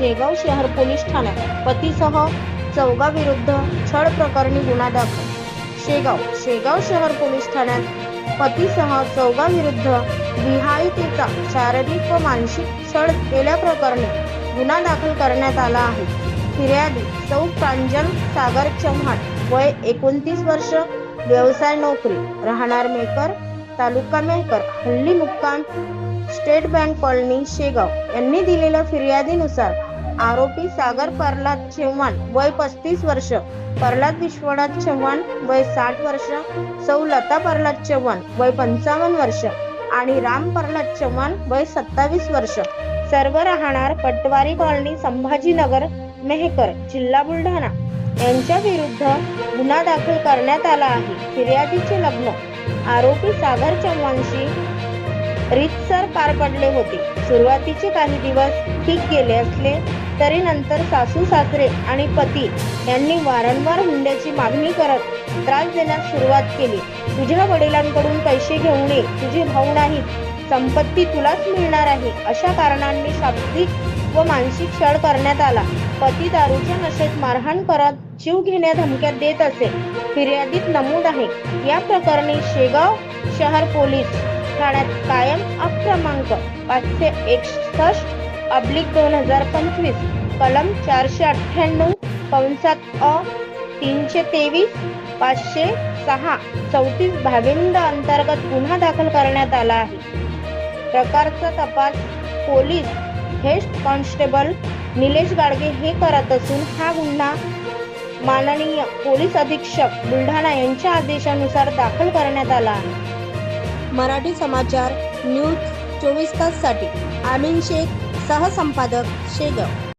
शेगाव शहर पोलीस ठाण्यात पतीसह चौघाविरुद्ध छळ प्रकरणी गुन्हा दाखल. शेगाव शेगाव शहर पोलीस ठाण्यात पतीसह चौघाविरुद्ध विहायतेचा शारीरिक व मानसिक छळ केल्याप्रकरणी गुन्हा दाखल करण्यात आला आहे. फिर्यादी सौ प्रांजल सागर चव्हाण वय एकोणतीस वर्ष व्यवसाय नोकरी राहणार मेकर तालुका मेहकर हल्ली मुक्काम स्टेट बँक कॉलनी शेगाव यांनी दिलेल्या फिर्यादीनुसार आरोपी सागर प्रल्हाद चव्हाण वय पस्तीस वर्ष प्रल्हाद विश्वनाथ चव्हाण वय साठ वर्ष सौ लता प्रल्हाद चव्हाण वय पंचावन्न वर्ष आणि राम प्रल्हाद चव्हाण वय सत्तावीस वर्ष. सर्व राहणार पटवारी कॉलनी संभाजीनगर मेहकर जिल्हा बुलढाणा. यांच्या विरुद्ध गुन्हा दाखल करण्यात आला आहे. फिर्यादीचे लग्न. आरोपी सागर चव्हाणशी रीतसर पार पडले होते. सुरुवातीचे काही दिवस ठीक गेले असले तरी नंतर सासू सासरे आणि पती यांनी वारंवार हुंड्याची मागणी करत त्रास देण्यास सुरुवात केली. तुझ्या वडिलांकडून पैसे घेऊन ये तुझे भाऊ नाहीत संपत्ती तुलाच मिळणार आहे अशा कारणांनी शाब्दिक व मानसिक छळ करण्यात आला. पती दारूच्या नशेत मारहाण करत जीव घेण्या धमक्या देत असे. फिर्यादीत नमूद आहे या प्रकरणी शेगाव शहर पोलीस ठाण्यात कायम क्रमांक पाचशे एकसष्ट अब्लिक दोन हजार पंचवीस कलम चारशे अठ्ठ्याण्णव कंसात अ तीनशे तेवीस पाचशे सहा चौतीस भाविंद अंतर्गत गुन्हा दाखल करण्यात आला आहे. प्रकारचा तपास police head constable Nilesh Gadge हे करत असून हा गुन्हा माननीय पोलीस अधीक्षक बुलढाणा यांच्या आदेशानुसार दाखल करण्यात आला आहे. मराठी समाचार न्यूज चोवीस ताससाठी. आमीन शेख सहसंपादक शेगाव